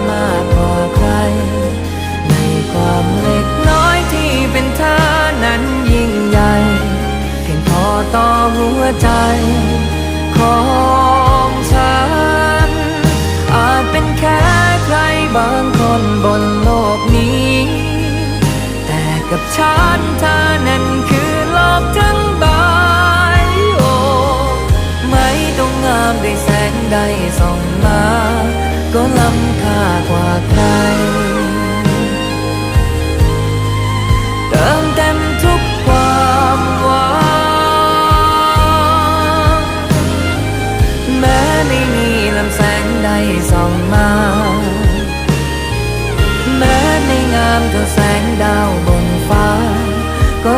ามากกว่ใคร ในความเล็กน้อยที่เป็นเธอนั้นยิ่งใหญ่เพียงพอต่อหัวใจ ของฉัน อาจเป็นแค่ใครบางคนบนโลกนี้ แต่กับฉันเธอนั้นคือโลกทั้งใบโอไม่ต้องงามได้แสงใดส่องมา ก็ลำ ส่องมา